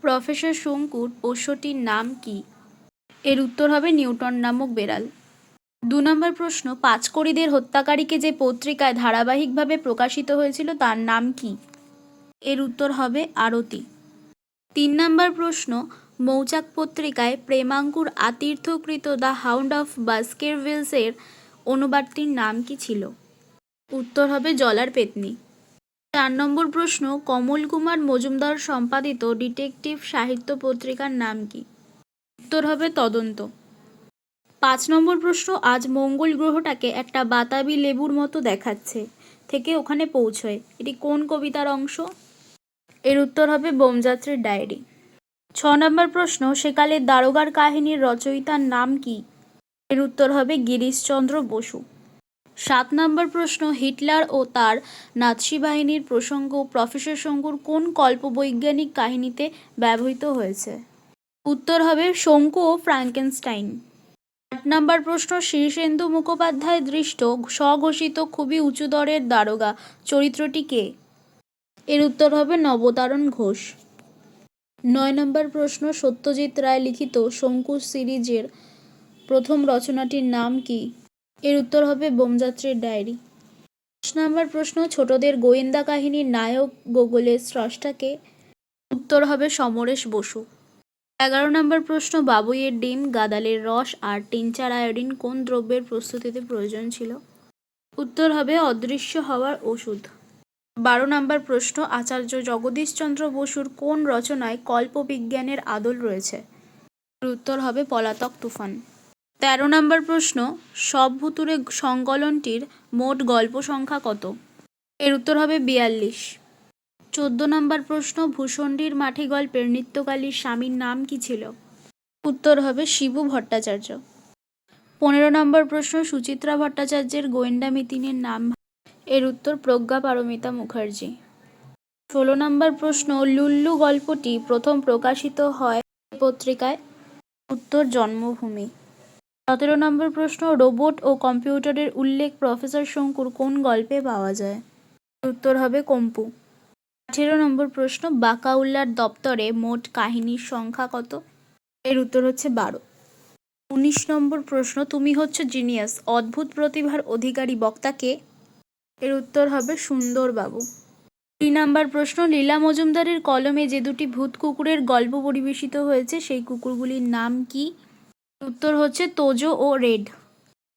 Professor শঙ্কুর পোষ্যটির নাম কি? এর উত্তর হবে নিউটন নামক বেড়াল। দু নম্বর প্রশ্ন, পাঁচকড়িদের হত্যাকারীকে যে পত্রিকায় ধারাবাহিকভাবে প্রকাশিত হয়েছিল তার নাম কি? এর উত্তর হবে আরতি। তিন নম্বর প্রশ্ন, মৌচাক পত্রিকায় প্রেমাঙ্কুর আতীর্থকৃত দ্য হাউন্ড অফ বাস্কের বাস্কেরভিলসের অনুবাদটির নাম কি ছিল? উত্তর হবে জলার পেতনি। চার নম্বর প্রশ্ন, কমল কুমার মজুমদার সম্পাদিত ডিটেকটিভ সাহিত্য পত্রিকার নাম কি? উত্তর হবে তদন্ত। পাঁচ নম্বর প্রশ্ন, আজ মঙ্গল গ্রহটাকে একটা বাতাবি লেবুর মতো দেখাচ্ছে, থেকে ওখানে পৌঁছয়। এটি কোন কবিতার অংশ? এর উত্তর হবে বোমযাত্রীর ডায়েরি। ছ নম্বর প্রশ্ন, সেকালের দারোগার কাহিনীর রচয়িতার নাম কি? এর উত্তর হবে গিরিশচন্দ্র বসু। সাত নম্বর প্রশ্ন, হিটলার ও তার নাৎসি বাহিনীর প্রসঙ্গ, প্রফেসর শঙ্কুর কোন কল্পবৈজ্ঞানিক কাহিনীতে ব্যবহৃত হয়েছে? উত্তর হবে শঙ্কু ও ফ্রাঙ্কেনস্টাইন। আট নম্বর প্রশ্ন, শীর্ষেন্দু মুখোপাধ্যায় দৃষ্ট, স্বঘোষিত, খুবই উঁচু দরের দারোগা, চরিত্রটি কে? এর উত্তর হবে নবতারণ ঘোষ। নয় নম্বর প্রশ্ন, সত্যজিৎ রায় লিখিত শঙ্কু সিরিজের প্রথম রচনাটির নাম কি? এর উত্তর হবে বোমযাত্রীর ডায়েরি। দশ নম্বর প্রশ্ন, ছোটদের গোয়েন্দা কাহিনীর নায়ক গোগলের স্রষ্টাকে। উত্তর হবে সমরেশ বসু। এগারো নম্বর প্রশ্ন, বাবুইয়ের ডিম, গাদালের রস আর টিনচার আয়োডিন কোন দ্রব্যের প্রস্তুতিতে প্রয়োজন ছিল? উত্তর হবে অদৃশ্য হওয়ার ওষুধ। বারো নম্বর প্রশ্ন, আচার্য জগদীশচন্দ্র বসুর কোন রচনায় কল্পবিজ্ঞানের আদল রয়েছে? উত্তর হবে পলাতক তুফান। তেরো নম্বর প্রশ্ন, সব ভুতুরে সংকলনটির মোট গল্প সংখ্যা কত? এর উত্তর হবে বিয়াল্লিশ। চোদ্দ নম্বর প্রশ্ন ভূষণ্ডির মাঠে গল্পের নৃত্যকালীর স্বামীর নাম কি ছিল? উত্তর হবে শিবু ভট্টাচার্য। পনেরো নম্বর প্রশ্ন, সুচিত্রা ভট্টাচার্যের গোয়েন্দা মিতিনের নাম এর উত্তর প্রজ্ঞা পারমিতা মুখার্জি। ষোলো নম্বর প্রশ্ন, লুল্লু গল্পটি প্রথম প্রকাশিত হয় পত্রিকায়? উত্তর জন্মভূমি। সতেরো নম্বর প্রশ্ন, রোবট ও কম্পিউটারের উল্লেখ প্রফেসর শঙ্কুর কোন গল্পে পাওয়া যায়? উত্তর হবে কম্পু। আঠেরো নম্বর প্রশ্ন, বাকাউল্লার দপ্তরে মোট কাহিনীর সংখ্যা কত? এর উত্তর হচ্ছে বারো। উনিশ নম্বর প্রশ্ন, তুমি হচ্ছে জিনিয়াস, অদ্ভুত প্রতিভার অধিকারী বক্তাকে এর উত্তর হবে সুন্দরবাবু। দুই নম্বর প্রশ্ন, লীলা মজুমদারের কলমে যে দুটি ভূত কুকুরের গল্প পরিবেশিত হয়েছে, সেই কুকুরগুলির নাম কি? উত্তর হচ্ছে তোজো ও রেড।